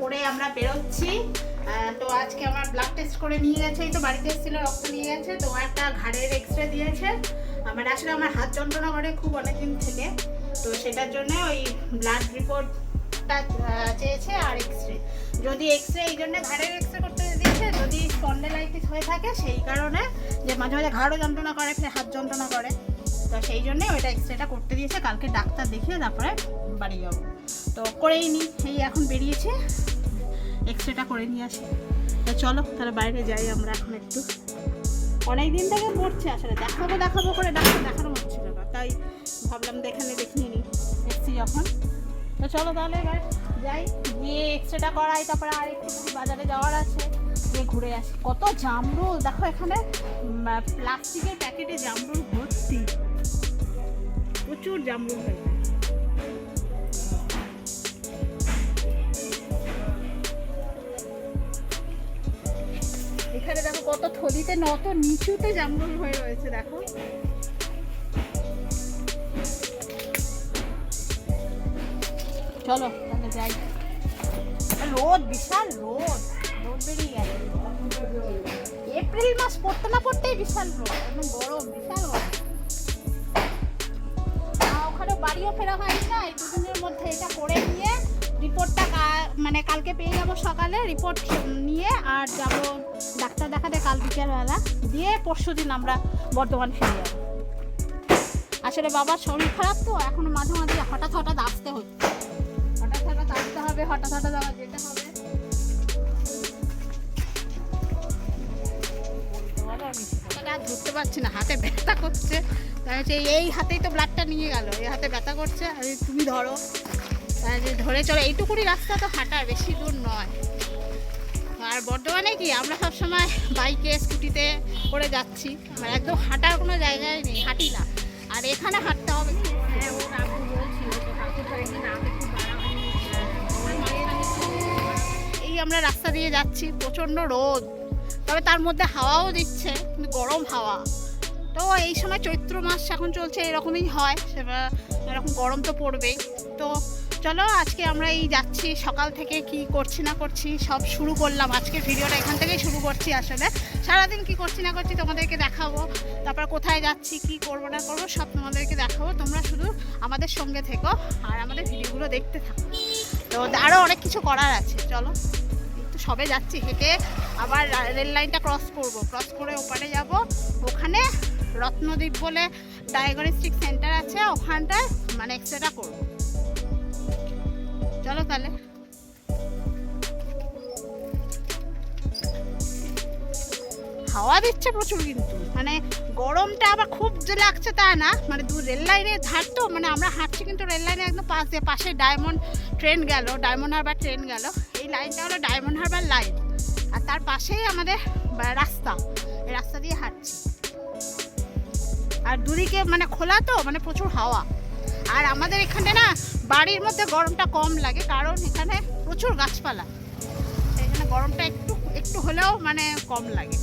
করে আমরা বেরোচ্ছি। তো আজকে আমার ব্লাড টেস্ট করে নিয়ে গেছে, এই তো বাড়িতে এসেছিল, রক্ত নিয়ে গেছে, তো একটা ঘাড়ের এক্স রে দিয়েছে আমার আসলে আমার হাত যন্ত্রণা করে খুব অনেকদিন থেকে, তো সেটার জন্য ওই ব্লাড রিপোর্টটা চেয়েছে আর এক্স রে যদি এক্স রে এই জন্য ঘাড়ের এক্স রে করতে দিয়েছে, যদি স্পন্ডেলাইটিস হয়ে থাকে, সেই কারণে যে মাঝে মাঝে ঘাড়ও যন্ত্রণা করে, ফের হাত যন্ত্রণা করে। তো সেই জন্যে ওইটা এক্স রেটা করতে দিয়েছে, কালকে ডাক্তার দেখিয়ে তারপরে বাড়ি যাব। তো করেই নি, এই এখন বেরিয়েছে। এক্স রেটা করে নিয়ে আসি। তো চলো, তাহলে বাইরে যাই আমরা এখন একটু। অনেক দিন থেকে পড়ছে আসলে, দেখাবো দেখাবো করে ডাক্তার দেখানো হচ্ছিল না। তাই ভাবলাম যে এখানে দেখিয়ে নিই এসছি যখন। তো চলো তাহলে এবার যাই, গিয়ে এক্স রেটা করাই, তারপরে আর একটু বাজারে যাওয়ার আছে, গিয়ে ঘুরে আসি। কত জামরুল, দেখো এখানে প্লাস্টিকের প্যাকেটে জামরুল ভর্তি। প্রচুর জামরুল হয়েছে। এখানে দেখো কত থলিতে, নত নিচুতে জামরুল হয়ে রয়েছে, দেখো। চলো, তাহলে যাই। রোদ, বিশাল রোদ। রোদ বেরিয়ে গেছে। এপ্রিল মাস পড়তে না পড়তেই বিশাল রোদ, একদম গরম, বিশাল গরম ওখানে বাড়িও ফেরা হয়নি না, এই দুদিনের মধ্যে এটা করে নিয়ে রিপোর্টটা মানে কালকে পেয়ে যাব সকালে, রিপোর্ট নিয়ে আর যাব ডাক্তার দেখাতে কাল বিকেলবেলা। দিয়ে পরশু দিন আমরা বর্ধমান ফিরে যাব। আসলে বাবার শরীর খারাপ তো এখন মাঝে মাঝে হঠাৎ হঠাৎ আসতে হচ্ছে। হঠাৎ হঠাৎ আসতে হবে হঠাৎ হঠাৎ আবার যেতে হবে। ধরতে পারছি না হাতে ব্যথা করছে। তাই হচ্ছে এই হাতেই তো ব্লাডটা নিয়ে গেল এই হাতে ব্যথা করছে। আর তুমি ধরো। তাই যে ধরে চলো এইটুকুনি রাস্তা তো হাঁটার বেশি দূর নয়। আর বর্ধমানে কি? আমরা সব সময় বাইকে, স্কুটিতে করে যাচ্ছি। মানে একদম হাঁটার কোনো জায়গায় নেই, হাঁটি না। আর এখানে হাঁটতে হবে। হ্যাঁ এই আমরা রাস্তা দিয়ে যাচ্ছি, প্রচণ্ড রোদ। তবে তার মধ্যে হাওয়াও দিচ্ছে, কিন্তু গরম হাওয়া। তো এই সময় চৈত্র মাস এখন চলছে, এরকমই হয়। সেবা এরকম গরম তো পড়বেই। তো চলো, আজকে আমরা এই যাচ্ছি, সকাল থেকে কি করছি না করছি সব শুরু করলাম। আজকে ভিডিওটা এখান থেকেই শুরু করছি আসলে। সারাদিন কি করছি না করছি তোমাদেরকে দেখাবো। তারপর কোথায় যাচ্ছি, কি করব না করব সব তোমাদেরকে দেখাবো। তোমরা শুধু আমাদের সঙ্গে থেকো আর আমাদের ভিডিওগুলো দেখতে থাকো। তো আরও অনেক কিছু করার আছে, চলো। সবে যাচ্ছি হেঁটে। আবার রেল লাইনটা ক্রস করব। ক্রস করে ওপারে যাব। ওখানে রত্নদ্বীপ বলে ডায়াগনস্টিক সেন্টার আছে। ওখানটায় মানে এক্সরেটা করব। চলো তাহলে। হাওয়া দিচ্ছে প্রচুর কিন্তু। মানে গরমটা আবার খুব যে লাগছে তা না। মানে দু রেল লাইনের ধার তো মানে আমরা হাঁটছি কিন্তু রেল লাইনে একদম পাশ দিয়ে পাশে ডায়মন্ড ট্রেন গেল, ডায়মন্ড হারবার ট্রেন গেল। এই লাইনটা হলো ডায়মন্ড হারবার লাইন। আর তার পাশেই আমাদের রাস্তা। রাস্তা দিয়ে হাঁটছি। আর দুদিকে মানে খোলা তো মানে প্রচুর হাওয়া। আর আমাদের এখানে না, বাড়ির মধ্যে গরমটা কম লাগে, কারণ এখানে প্রচুর গাছপালা। এখানে গরমটা একটু একটু হলেও মানে কম লাগে।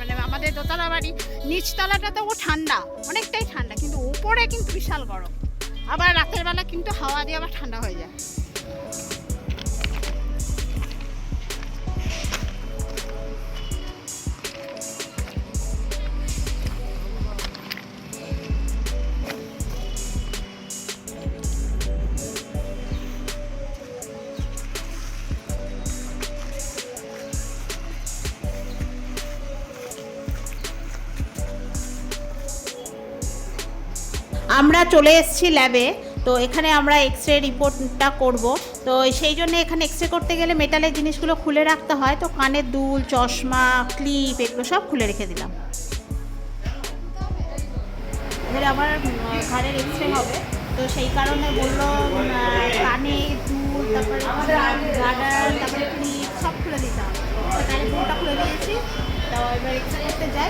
মানে আমাদের দোতলা বাড়ি, নিচতলাটা তো ও ঠান্ডা, অনেকটাই ঠান্ডা, কিন্তু উপরে কিন্তু বিশাল গরম। আবার রাতের বেলা কিন্তু হাওয়া দিয়ে আবার ঠান্ডা হয়ে যায়। আমরা চলে এসেছি ল্যাবে তো এখানে আমরা এক্স রে রিপোর্টটা করব। তো সেই জন্য এখানে এক্স রে করতে গেলে মেটালের জিনিসগুলো খুলে রাখতে হয়। তো কানের দুল, চশমা ক্লিপ এগুলো সব খুলে রেখে দিলাম। আমার ঘাড়ের এক্স রে হবে। তো সেই কারণে বলল কানে দুল, তারপরে তারপরে ক্লিপ সব খুলে দিতে হবে। দুলটা খুলে দিয়েছি। তো এবার এক্স রে করতে যাই।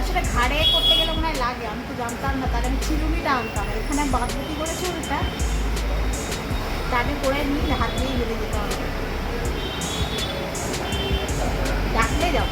আসলে ঘাড়ে করতে গেলে মনে হয় লাগে, আমি তো জানতাম না, তাহলে আমি চিরুনিটা আনতাম। এখানে বাদবুতি করে চুলটা তাকে করে নিই হাত দিয়ে বেঁধে যেতে হবে। ডাকলে যাও।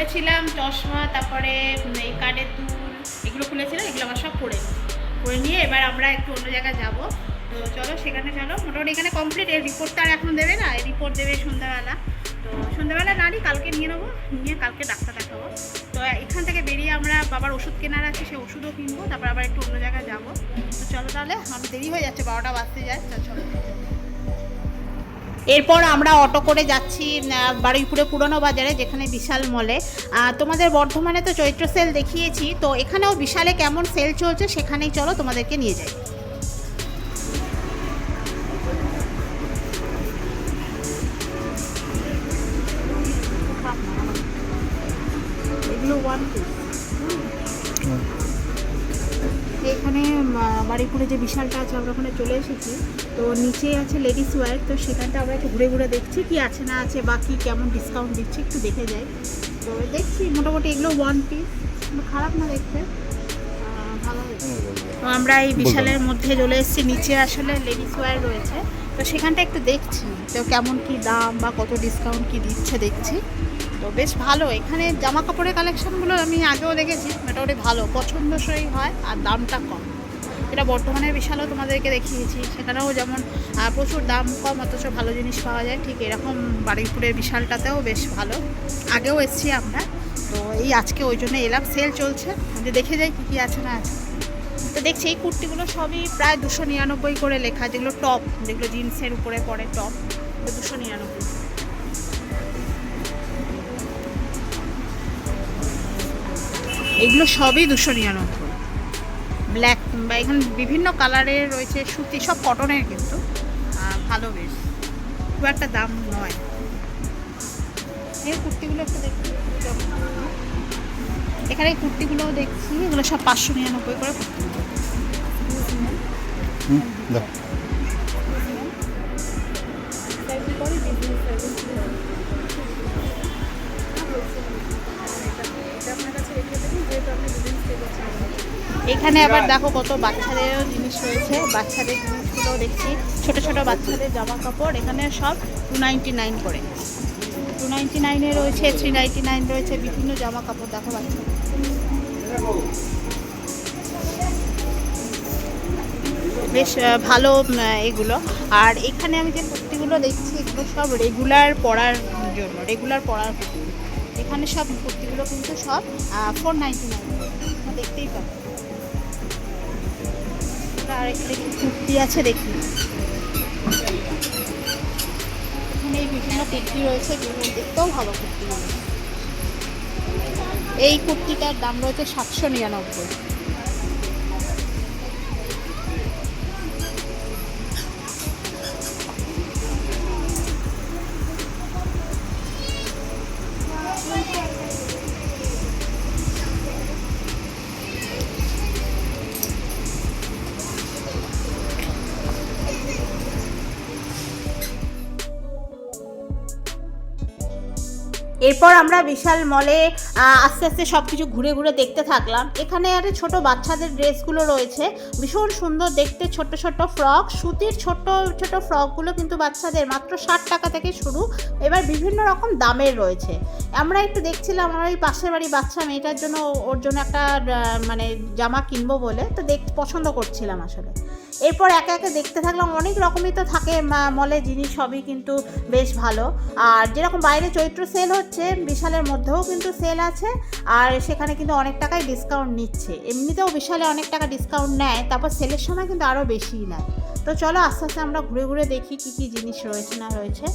খুলেছিলাম, চশমা, তারপরে এই কানের দুল, এগুলো খুলেছিলাম, এগুলো আমার সব নিই। করে নিয়ে এবার আমরা একটু অন্য জায়গায় যাব। তো চলো সেখানে চলো। মোটামুটি এখানে কমপ্লিট এর রিপোর্টটা আর এখন দেবে না, এই রিপোর্ট দেবে সন্ধ্যাবেলা। তো সন্ধ্যাবেলা না নিই কালকে নিয়ে নেব, নিয়ে কালকে ডাক্তার দেখাবো। তো এখান থেকে বেরিয়ে আমরা বাবার ওষুধ কেনার আছে সেই ওষুধও কিনবো, তারপর আবার একটু অন্য জায়গায় যাব। তো চলো তাহলে, আমার দেরি হয়ে যাচ্ছে, বারোটা বাজতে যায়, তো চলো। এরপর আমরা অটো করে যাচ্ছি বাড়িপুরে পুরনো বাজারে, যেখানে বিশাল মলে তোমাদের বর্ধমানে তো চৈত্র সেল দেখিয়েছি, তো এখানেও বিশালে কেমন সেল চলছে সেখানেই চলো তোমাদেরকে নিয়ে যাই। বিশালটা আছে আমরা ওখানে চলে এসেছি। তো নিচে আছে লেডিস ওয়্যার তো সেখানটা আমরা একটু ঘুরে ঘুরে দেখছি কি আছে না আছে বা কি কেমন ডিসকাউন্ট দিচ্ছে একটু দেখে যাই। তো দেখছি মোটামুটি এগুলো ওয়ান পিস খারাপ না দেখতে। ভালো হয়েছে। তো আমরা এই বিশালের মধ্যে চলে এসেছি নিচে আসলে লেডিস ওয়্যার রয়েছে। তো সেখানটা একটু দেখছি তো কেমন কি দাম বা কত ডিসকাউন্ট কি দিচ্ছে দেখছি। তো বেশ ভালো এখানে জামা কাপড়ের কালেকশনগুলো আমি আগেও দেখেছি মোটামুটি ভালো পছন্দসই হয় আর দামটা কম। এটা বর্তমানে বিশালও তোমাদেরকে দেখিয়েছি। সেখানেও যেমন প্রচুর দাম কম, অথচ ভালো জিনিস পাওয়া যায়, ঠিক এরকম বারুইপুরের বিশালটাতেও বেশ ভালো। আগেও এসছি আমরা, তো এই আজকে ওই জন্য এলাম। সেল চলছে যে দেখে যাই কী কী আছে না আছে। তো দেখছি এই কুর্তিগুলো সবই প্রায় দুশো নিরানব্বই করে লেখা, যেগুলো টপ যেগুলো জিন্সের উপরে পরে টপ দুশো নিরানব্বই। এগুলো সবই দুশো নিরানব্বই। বা এখানে বিভিন্ন কালারের রয়েছে সুতি, সব কটনের কিন্তু। ভালো বেশ। খুব একটা দাম নয়। এই কুর্তিগুলো একটু দেখছি এখানে কুর্তিগুলো কুর্তিগুলোও দেখছি, এগুলো সব পাঁচশো নিরানব্বই করে কুর্তি। এখানে আবার দেখো কত বাচ্চাদেরও জিনিস রয়েছে। বাচ্চাদের জিনিসগুলো দেখছি। ছোট ছোট বাচ্চাদের জামা কাপড় এখানে সব টু নাইনটি নাইন করে। টু নাইনটি নাইনে রয়েছে থ্রি নাইনটি নাইন রয়েছে, বিভিন্ন জামা কাপড় দেখো বাচ্চা বেশ ভালো এগুলো। আর এখানে আমি যে কুর্তিগুলো দেখছি, এগুলো সব রেগুলার পরার জন্য রেগুলার পরার কুর্তি। এখানে সব কুর্তিগুলো কিন্তু সব ফোর নাইনটি নাইন দেখতেই পাবো আর কুর্তি আছে দেখি। এখানে বিভিন্ন কুর্তি রয়েছে দেখতেও ভালো কুর্তিগুলো এই কুর্তিটার দাম রয়েছে সাতশো নিরানব্বই। এরপর আমরা বিশাল মলে আস্তে আস্তে সব কিছু ঘুরে ঘুরে দেখতে থাকলাম। এখানে আরে ছোট বাচ্চাদের ড্রেসগুলো রয়েছে। ভীষণ সুন্দর দেখতে ছোট ছোট ফ্রক সুতির ছোট ছোট ফ্রকগুলো কিন্তু বাচ্চাদের মাত্র ষাট টাকা থেকে শুরু। এবার বিভিন্ন রকম দামের রয়েছে। আমরা একটু দেখছিলাম আমার ওই পাশের বাড়ি বাচ্চা মেয়েটার জন্য ওর জন্য একটা মানে জামা কিনবো বলে। তো দেখ, পছন্দ করছিলাম আসলে। এরপর একে একে দেখতে থাকলাম, অনেক রকমই তো থাকে মলে জিনিস, সবই কিন্তু বেশ ভালো। আর যেরকম বাইরে চৈত্র সেল হচ্ছে, বিশালের মধ্যেও কিন্তু সেল আছে, আর সেখানে কিন্তু অনেক টাকাই ডিসকাউন্ট নিচ্ছে। এমনিতেও বিশালে অনেক টাকা ডিসকাউন্ট নেয়, তারপর সেলের সময় কিন্তু আরও বেশিই নেয়। তো চলো আস্তে আস্তে আমরা ঘুরে ঘুরে দেখি কী কী জিনিস রয়েছে, না রয়েছে।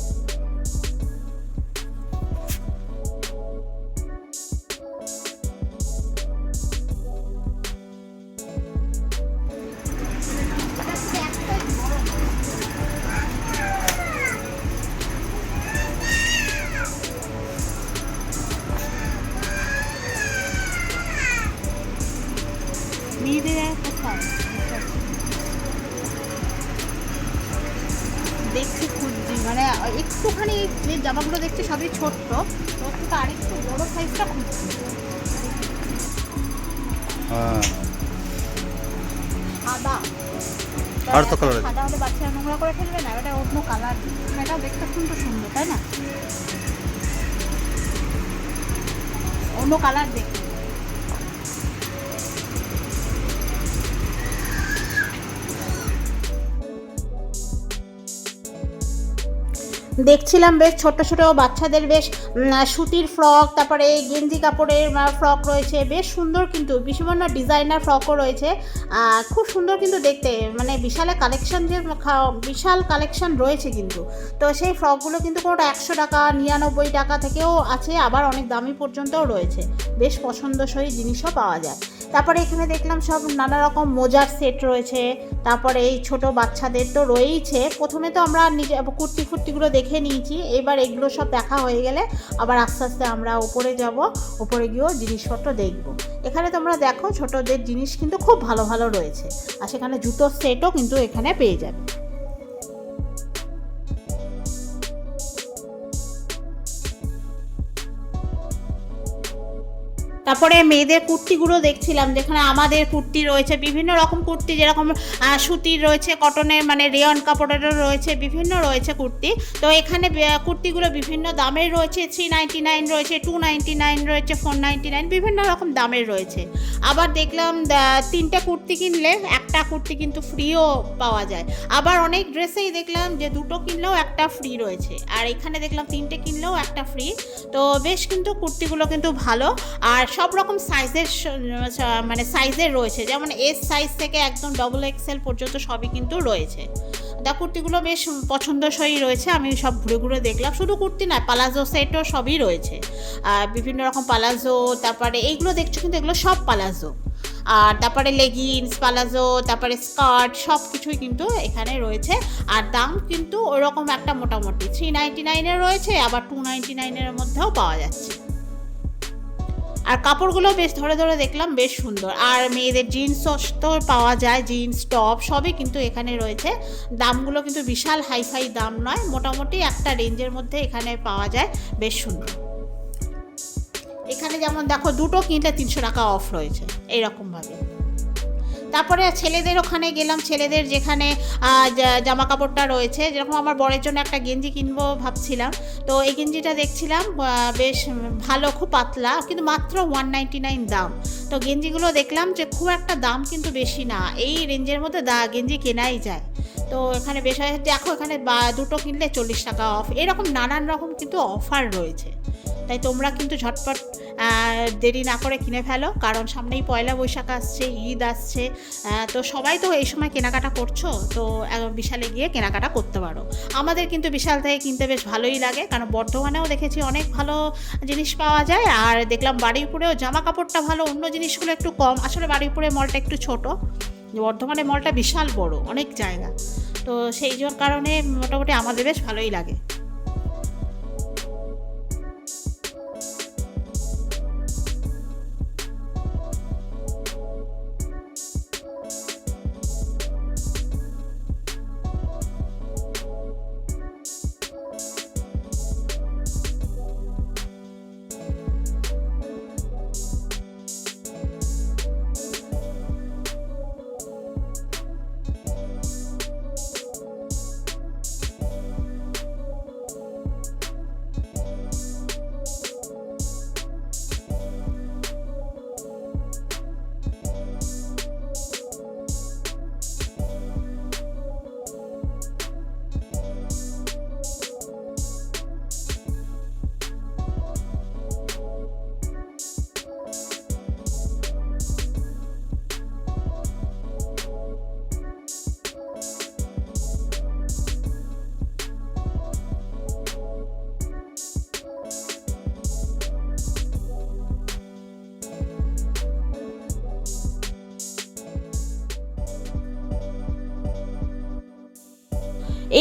দেখছিলাম বেশ ছোট ছোট বাচ্চাদের বেশ সুতির ফ্রক, তারপরে গেঞ্জি কাপড়ের ফ্রক রয়েছে, বেশ সুন্দর কিন্তু বিভিন্ন ডিজাইনার ফ্রকও রয়েছে। খুব সুন্দর কিন্তু দেখতে মানে বিশাল কালেকশন যে বিশাল কালেকশন রয়েছে কিন্তু। তো সেই ফ্রকগুলো কিন্তু কোনো একশো টাকা, নিরানব্বই টাকা থেকেও আছে, আবার অনেক দামি পর্যন্তও রয়েছে। বেশ পছন্দসই জিনিসও পাওয়া যায়। তারপরে এখানে দেখলাম সব নানা রকম মোজার সেট রয়েছে, তারপরে এই ছোট বাচ্চাদের তো রয়েইছে। প্রথমে তো আমরা নিজে কুর্তি ফুর্তিগুলো দেখে নিয়েছি। এবার এগুলো সব দেখা হয়ে গেলে আবার আস্তে আস্তে আমরা ওপরে যাব, ওপরে গিয়েও জিনিসপত্র দেখব। এখানে তোমরা দেখো ছোটদের জিনিস কিন্তু খুব ভালো ভালো রয়েছে। আর সেখানে জুতোর সেটও কিন্তু এখানে পেয়ে যাবে। তারপরে মেয়েদের কুর্তিগুলো দেখছিলাম, যেখানে আমাদের কুর্তি রয়েছে, বিভিন্ন রকম কুর্তি, যেরকম সুতির রয়েছে কটনের মানে রেয়ন কাপড়েরও রয়েছে, বিভিন্ন রয়েছে কুর্তি। তো এখানে কুর্তিগুলো বিভিন্ন দামের রয়েছে থ্রি নাইনটি নাইন রয়েছে টু নাইনটি নাইন রয়েছে ফোর নাইনটি নাইন বিভিন্ন রকম দামের রয়েছে। আবার দেখলাম তিনটে কুর্তি কিনলে একটা কুর্তি কিন্তু ফ্রিও পাওয়া যায়। আবার অনেক ড্রেসেই দেখলাম যে দুটো কিনলেও একটা ফ্রি রয়েছে। আর এখানে দেখলাম তিনটে কিনলেও একটা ফ্রি তো বেশ কিন্তু কুর্তিগুলো কিন্তু ভালো। আর সব রকম সাইজের মানে সাইজের রয়েছে। যেমন এস সাইজ থেকে একদম ডবল এক্সেল পর্যন্ত সবই কিন্তু রয়েছে। দা কুর্তিগুলো বেশ পছন্দসই রয়েছে। আমি সব ঘুরে ঘুরে দেখলাম। শুধু কুর্তি না পালাজো সেটও সবই রয়েছে। আর বিভিন্ন রকম পালাজো তারপরে এইগুলো দেখছ কিন্তু এগুলো সব পালাজো আর তারপরে লেগিংস পালাজো তারপরে স্কার্ট সব কিছুই কিন্তু এখানে রয়েছে। আর দাম কিন্তু ওরকম একটা মোটামুটি। থ্রি নাইনটি নাইনের রয়েছে, আবার টু নাইনটি নাইনের মধ্যেও পাওয়া যাচ্ছে। আর কাপড়গুলো বেশ ধরে ধরে দেখলাম বেশ সুন্দর। আর মেয়েদের জিন্স তো পাওয়া যায় জিন্স টপ সবই কিন্তু এখানে রয়েছে। দামগুলো কিন্তু বিশাল হাইফাই দাম নয়, মোটামুটি একটা রেঞ্জের মধ্যে এখানে পাওয়া যায়, বেশ সুন্দর। এখানে যেমন দেখো দুটো কিনলে তিনশো টাকা অফ রয়েছে এইরকমভাবে তারপরে ছেলেদের ওখানে গেলাম, ছেলেদের যেখানে জামা কাপড়টা রয়েছে। যেরকম আমার বরের জন্য একটা গেঞ্জি কিনবো ভাবছিলাম। তো এই গেঞ্জিটা দেখছিলাম বেশ ভালো, খুব পাতলা, কিন্তু মাত্র ওয়ান নাইনটি নাইন দাম। তো গেঞ্জিগুলো দেখলাম যে খুব একটা দাম কিন্তু বেশি না, এই রেঞ্জের মধ্যে দা, গেঞ্জি কেনাই যায়। তো এখানে বেশ, দেখো এখানে দুটো কিনলে চল্লিশ টাকা অফ এরকম নানান রকম কিন্তু অফার রয়েছে। তাই তোমরা কিন্তু ঝটপট দেরি না করে কিনে ফেলো, কারণ সামনেই পয়লা বৈশাখ আসছে, ঈদ আসছে। তো সবাই তো এই সময় কেনাকাটা করছ, তো বিশালে গিয়ে কেনাকাটা করতে পারো। আমাদের কিন্তু বিশাল থেকে কিনতে বেশ ভালোই লাগে, কারণ বর্ধমানেও দেখেছি অনেক ভালো জিনিস পাওয়া যায়, আর দেখলাম বাড়িপুরেও জামা কাপড়টা ভালো, অন্য জিনিসগুলো একটু কম। আসলে বাড়িপুরে মলটা একটু ছোট, বর্ধমানে মলটা বিশাল বড়, অনেক জায়গা। তো সেই জন্য কারণে মোটামুটি আমাদের বেশ ভালোই লাগে।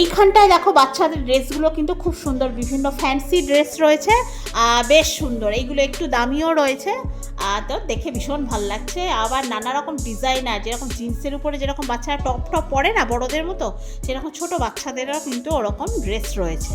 এইখানটায় দেখো বাচ্চাদের ড্রেসগুলো কিন্তু খুব সুন্দর, বিভিন্ন ফ্যান্সি ড্রেস রয়েছে বেশ সুন্দর। এইগুলো একটু দামিও রয়েছে আর তো দেখে ভীষণ ভালো লাগছে। আবার নানা রকম ডিজাইনার যেরকম জিন্সের উপরে যেরকম বাচ্চারা টপ টপ পরে না, বড়দের মতো, সেরকম ছোট বাচ্চাদেরও কিন্তু ওরকম ড্রেস রয়েছে।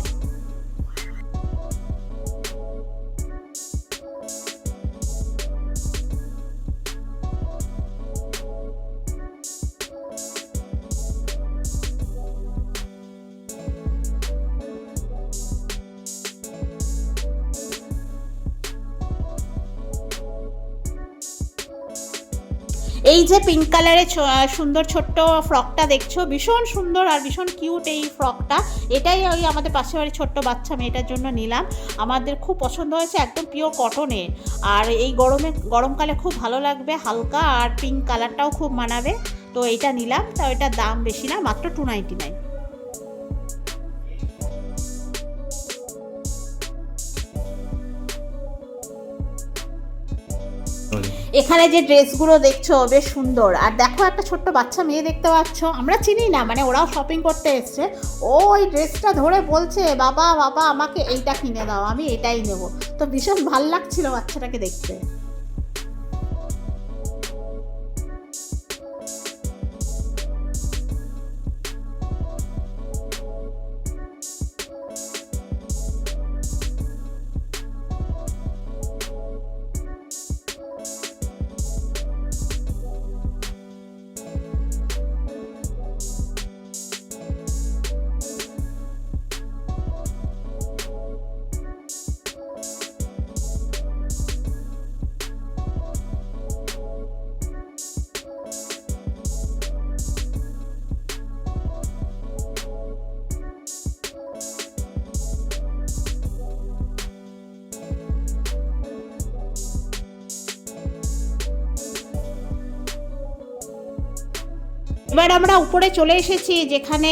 এই যে পিঙ্ক কালারের সুন্দর ছোট্ট ফ্রকটা দেখছ, ভীষণ সুন্দর আর ভীষণ কিউট এই ফ্রকটা এটাই ওই আমাদের পাশে বাড়ির ছোট্ট বাচ্চা মেয়েটার জন্য নিলাম। আমাদের খুব পছন্দ হয়েছে একদম পিওর কটনের আর এই গরমে, গরমকালে খুব ভালো লাগবে, হালকা আর পিঙ্ক কালারটাও খুব মানাবে। তো এটা নিলাম, তা এটার দাম বেশি না, মাত্র টু নাইনটি নাইন এখানে যে ড্রেসগুলো দেখছ বেশ সুন্দর। আর দেখো একটা ছোট্ট বাচ্চা মেয়ে দেখতে পাচ্ছ। আমরা চিনি না মানে ওরাও শপিং করতে এসছে। ও ওই ড্রেসটা ধরে বলছে, বাবা বাবা, আমাকে এইটা কিনে দাও, আমি এটাই নেব। তো ভীষণ ভালো লাগছিল বাচ্চাটাকে দেখতে। এবার আমরা উপরে চলে এসেছি যেখানে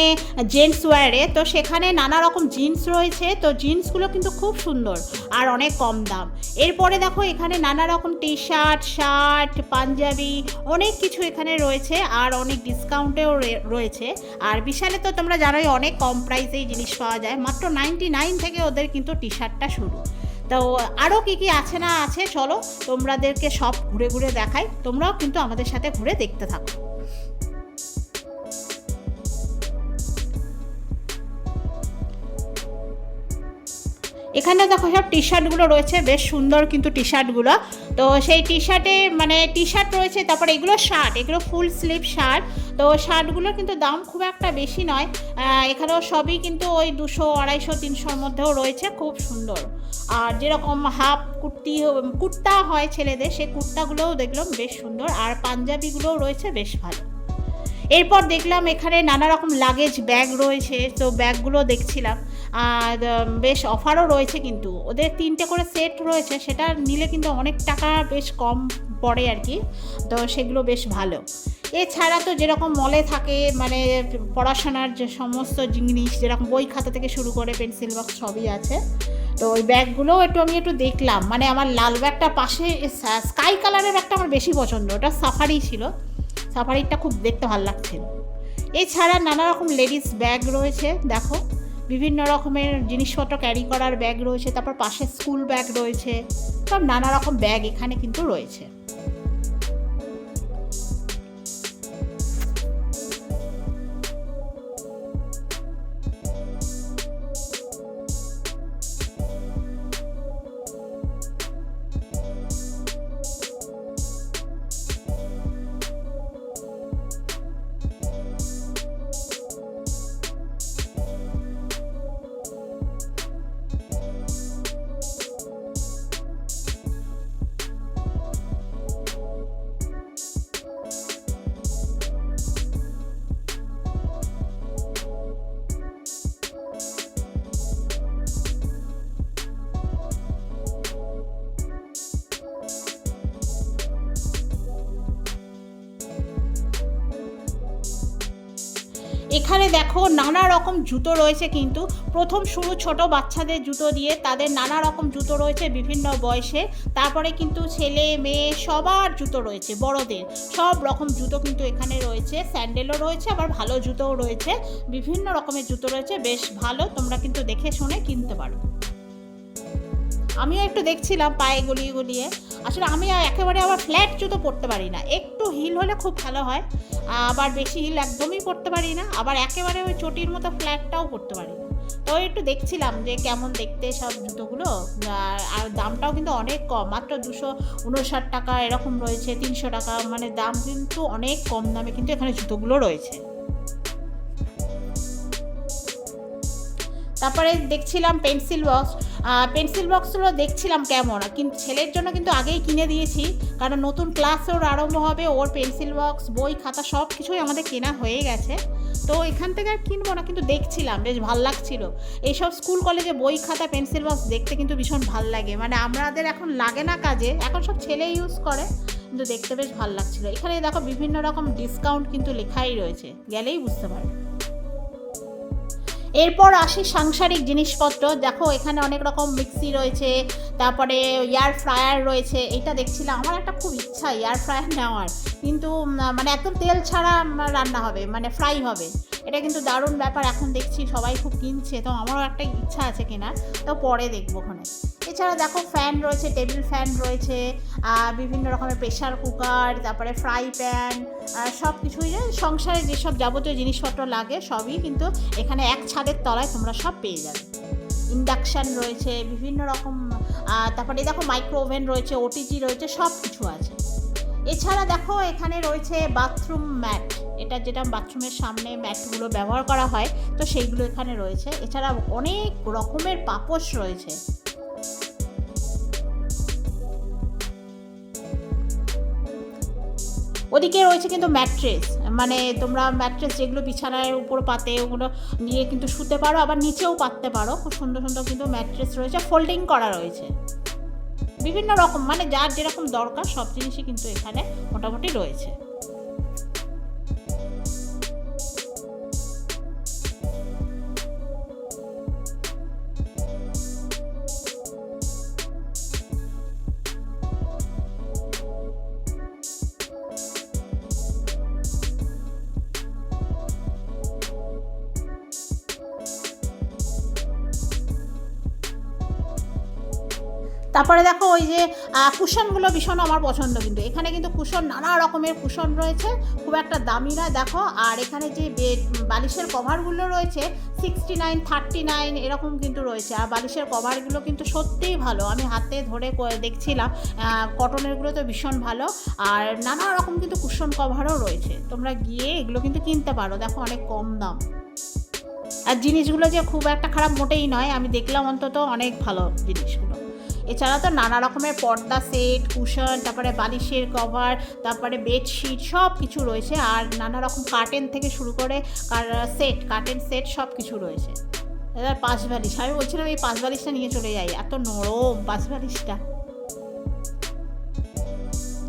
জেন্টস ওয়্যারে তো সেখানে নানা রকম জিন্স রয়েছে। তো জিন্সগুলো কিন্তু খুব সুন্দর আর অনেক কম দাম। এরপরে দেখো এখানে নানা রকম টি শার্ট শার্ট পাঞ্জাবি, অনেক কিছু এখানে রয়েছে আর অনেক ডিসকাউন্টেও রয়েছে। আর বিশালে তো তোমরা জানোই অনেক কম প্রাইসেই জিনিস পাওয়া যায়। মাত্র নাইনটি নাইন থেকে ওদের কিন্তু টি শার্টটা শুরু। তো আরও কী কী আছে না আছে, চলো তোমরাদেরকে সব ঘুরে ঘুরে দেখাই। তোমরাও কিন্তু আমাদের সাথে ঘুরে দেখতে থাকো। এখানে দেখো সব টি শার্টগুলো রয়েছে, বেশ সুন্দর কিন্তু টি শার্টগুলো তো সেই টি শার্টে মানে টি শার্ট রয়েছে, তারপর এগুলো শার্ট এগুলো ফুল স্লিভ শার্ট তো শার্টগুলোর কিন্তু দাম খুব একটা বেশি নয় এখানেও সবই কিন্তু ওই দুশো, আড়াইশো, তিনশোর মধ্যেও রয়েছে, খুব সুন্দর। আর যেরকম হাফ কুর্তি, কুর্তা হয় ছেলেদের, সেই কুর্তাগুলোও দেখলাম বেশ সুন্দর, আর পাঞ্জাবিগুলোও রয়েছে বেশ ভালো। এরপর দেখলাম এখানে নানা রকম লাগেজ ব্যাগ রয়েছে, তো ব্যাগগুলো দেখছিলাম। আর বেশ অফারও রয়েছে কিন্তু। ওদের তিনটে করে সেট রয়েছে, সেটা নিলে কিন্তু অনেক টাকা বেশ কম পড়ে আর কি। তো সেগুলো বেশ ভালো। এছাড়া তো যেরকম মলে থাকে মানে পড়াশোনার যে সমস্ত জিনিস, যেরকম বই খাতা থেকে শুরু করে পেন্সিল বক্স সবই আছে। তো ওই ব্যাগগুলোও একটু আমি একটু দেখলাম। মানে আমার লাল ব্যাগটা পাশে স্কাই কালারের ব্যাগটা আমার বেশি পছন্দ। ওটা সাফারি ছিল। সাফারিটা খুব দেখতে ভালো লাগছিল। এছাড়া নানা রকম লেডিস ব্যাগ রয়েছে, দেখো। বিভিন্ন রকমের জিনিসপত্র ক্যারি করার ব্যাগ রয়েছে, তারপর পাশে স্কুল ব্যাগ রয়েছে, সব নানা রকম ব্যাগ এখানে কিন্তু রয়েছে। নানা রকম জুতো রয়েছে কিন্তু প্রথম শুরু ছোট বাচ্চাদের জুতো দিয়ে তাদের নানা রকম জুতো রয়েছে বিভিন্ন বয়সে। তারপরে কিন্তু ছেলে, মেয়ে সবার জুতো রয়েছে, বড়দের। সব রকম জুতো কিন্তু এখানে রয়েছে। স্যান্ডেলও রয়েছে, আবার ভালো জুতোও রয়েছে। বিভিন্ন রকমের জুতো রয়েছে, বেশ ভালো। তোমরা কিন্তু দেখে শুনে কিনতে পারো। আমিও একটু দেখছিলাম পায়ে গলিয়ে গলিয়ে। আসলে আমি একেবারে আবার ফ্ল্যাট জুতো পরতে পারি না। একটু হিল হলে খুব ভালো হয়, আবার বেশি হিল একদমই পরতে পারি না, আবার একেবারে ওই চটির মতো ফ্ল্যাটটাও পরতে পারি না। তো একটু দেখছিলাম যে কেমন দেখতে সব জুতোগুলো আর দামটাও কিন্তু অনেক কম, মাত্র দুশো উনষাট টাকা এরকম রয়েছে, তিনশো টাকা মানে দাম কিন্তু অনেক কম দামে কিন্তু এখানে জুতোগুলো রয়েছে। তারপরে দেখছিলাম পেন্সিল বক্স। পেন্সিল বক্সগুলো দেখছিলাম কেমন, কিন্তু ছেলের জন্য কিন্তু আগেই কিনে দিয়েছি, কারণ নতুন ক্লাস ওর আরম্ভ হবে, ওর পেন্সিল বক্স, বই, খাতা সব কিছুই আমাদের কেনা হয়ে গেছে। তো এখান থেকে আর কিনবো না, কিন্তু দেখছিলাম, বেশ ভালো লাগছিল। এইসব স্কুল, কলেজে বই, খাতা, পেন্সিল বক্স দেখতে কিন্তু ভীষণ ভালো লাগে। মানে আমাদের এখন লাগে না কাজে, এখন সব ছেলে ইউজ করে, কিন্তু দেখতে বেশ ভালো লাগছিল। এখানে দেখো বিভিন্ন রকম ডিসকাউন্ট কিন্তু লেখাই রয়েছে, গেলেই বুঝতে পারবে। এরপর আসি সাংসারিক জিনিসপত্র। দেখো, এখানে অনেক রকম মিক্সি রয়েছে, তারপরে এয়ার ফ্রায়ার রয়েছে, এটা দেখছিলাম। আমার একটা খুব ইচ্ছা এয়ার ফ্রায়ার নেওয়ার। কিন্তু মানে একদম তেল ছাড়া রান্না হবে মানে ফ্রাই হবে। এটা কিন্তু দারুণ ব্যাপার। এখন দেখছি সবাই খুব কিনছে, তো আমারও একটা ইচ্ছা আছে কেনার। তো পরে দেখব ওখানে। এছাড়া দেখো ফ্যান রয়েছে টেবিল ফ্যান রয়েছে বিভিন্ন রকমের প্রেশার কুকার তারপরে ফ্রাই প্যান সব কিছুই সংসারে যেসব যাবতীয় জিনিসপত্র লাগে সবই কিন্তু এখানে এক ছাদের তলায় তোমরা সব পেয়ে যাবে। ইন্ডাকশান রয়েছে, বিভিন্ন রকম তারপরে দেখো মাইক্রো ওভেন রয়েছে ওটিজি রয়েছে সব কিছু আছে। এছাড়া দেখো এখানে রয়েছে বাথরুম ম্যাট এটা যেটা বাথরুমের সামনে ম্যাটগুলো ব্যবহার করা হয়, তো সেইগুলো এখানে রয়েছে। এছাড়া অনেক রকমের পাপোশ রয়েছে। ওদিকে রয়েছে কিন্তু ম্যাট্রেস মানে তোমরা ম্যাট্রেস যেগুলো বিছানার উপর পাতে, ওগুলো নিয়ে কিন্তু শুতে পারো, আবার নিচেও পাততে পারো। খুব সুন্দর সুন্দর কিন্তু ম্যাট্রেস রয়েছে, ফোল্ডিং করা রয়েছে। বিভিন্ন রকম মানে যার যেরকম দরকার, সব জিনিসই কিন্তু এখানে মোটামুটি রয়েছে। তারপরে দেখো ওই যে কুশনগুলো ভীষণ আমার পছন্দ কিন্তু। এখানে কিন্তু কুশন, নানা রকমের কুশন রয়েছে, খুব একটা দামি না দেখো। আর এখানে যে বেড বালিশের কভারগুলো রয়েছে সিক্সটি নাইন থার্টি নাইন এরকম কিন্তু রয়েছে। আর বালিশের কভারগুলো কিন্তু সত্যিই ভালো। আমি হাতে ধরে দেখছিলাম কটনেরগুলো তো ভীষণ ভালো। আর নানা রকম কিন্তু কুশন কভারও রয়েছে। তোমরা গিয়ে এগুলো কিন্তু কিনতে পারো। দেখো অনেক কম দাম। আর জিনিসগুলো যে খুব একটা খারাপ মোটেই নয়, আমি দেখলাম অন্তত অনেক ভালো জিনিসগুলো। এছাড়া তো নানা রকমের পর্দা সেট, কুশন, তারপরে বালিশের কভার, তারপরে বেডশিট সব কিছু রয়েছে। আর নানা রকম কার্টেন থেকে শুরু করে সেট কার্টেন সেট সব কিছু রয়েছে। এবার পাঁচ বালিশ। আমি বলছিলাম এই পাঁচ বালিশটা নিয়ে চলে যাই। এত নরম পাঁচ বালিশটা।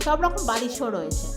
সব রকম বালিশও রয়েছে।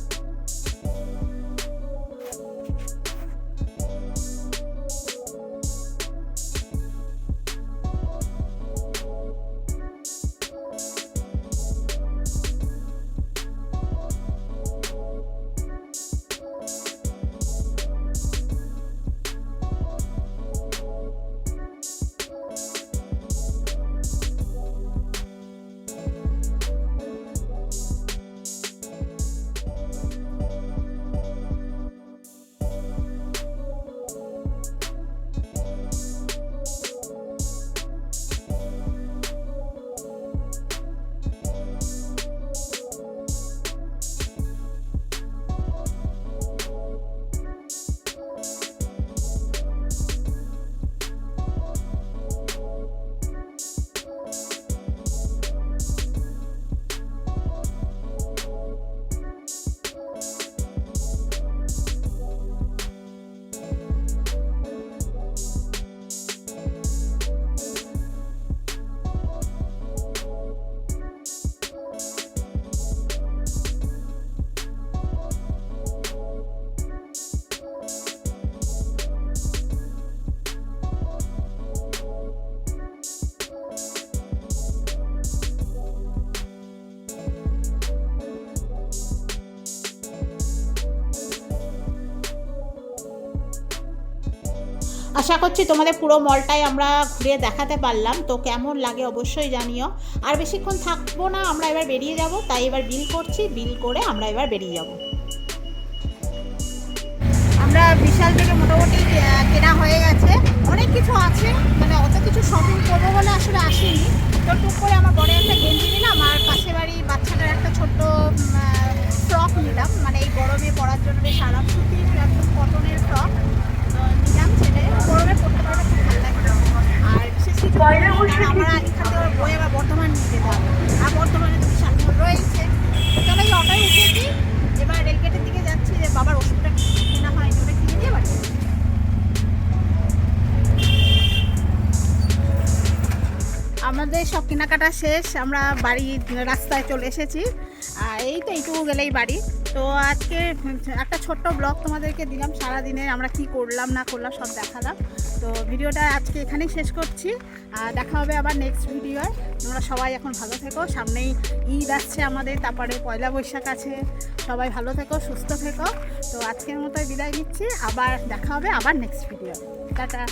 আশা করছি তোমাদের পুরো মলটাই আমরা ঘুরে দেখাতে পারলাম। তো কেমন লাগে অবশ্যই জানিও। আর বেশিক্ষণ থাকব না, আমরা এবার বেরিয়ে যাব। তাই এবার বিল করছি, বিল করে আমরা এবার বেরিয়ে যাব। আমরা বিশাল থেকে মোটামুটি কেনা হয়ে গেছে। অনেক কিছু আছে মানে অত কিছু শপিং করব বলে আসলে আসিনি। তো টুক করে আমার বড় একটা গেঞ্জি নিলাম, আর পাশে বাড়ি বাচ্চাটার একটা ছোট্ট ফ্রক নিলাম। মানে এই গরমে পরার জন্য বেশ আরাম সুতির একদম কটনের ফ্রক আমরা বর্ধমান নিয়ে আর রয়েছে। এবার রেলগেটের দিকে যাচ্ছি যে বাবার ওষুধটা হয় কিনে আমাদের সব কেনাকাটা শেষ, আমরা বাড়ি, রাস্তায় চলে এসেছি। আর এই তো এইটুকু গেলেই বাড়ি। তো আজকে একটা ছোট্ট ব্লগ তোমাদেরকে দিলাম সারা দিনে আমরা কি করলাম, না করলাম, সব দেখালাম। তো ভিডিওটা আজকে এখানেই শেষ করছি, আর দেখা হবে আবার নেক্সট ভিডিওয় তোমরা সবাই এখন ভালো থেকো, সামনেই ঈদ আসছে আমাদের, তারপরে পয়লা বৈশাখ আছে। সবাই ভালো থেকো, সুস্থ থেকো। তো আজকের মতো বিদায় নিচ্ছি, আবার দেখা হবে আবার নেক্সট ভিডিও টাটা।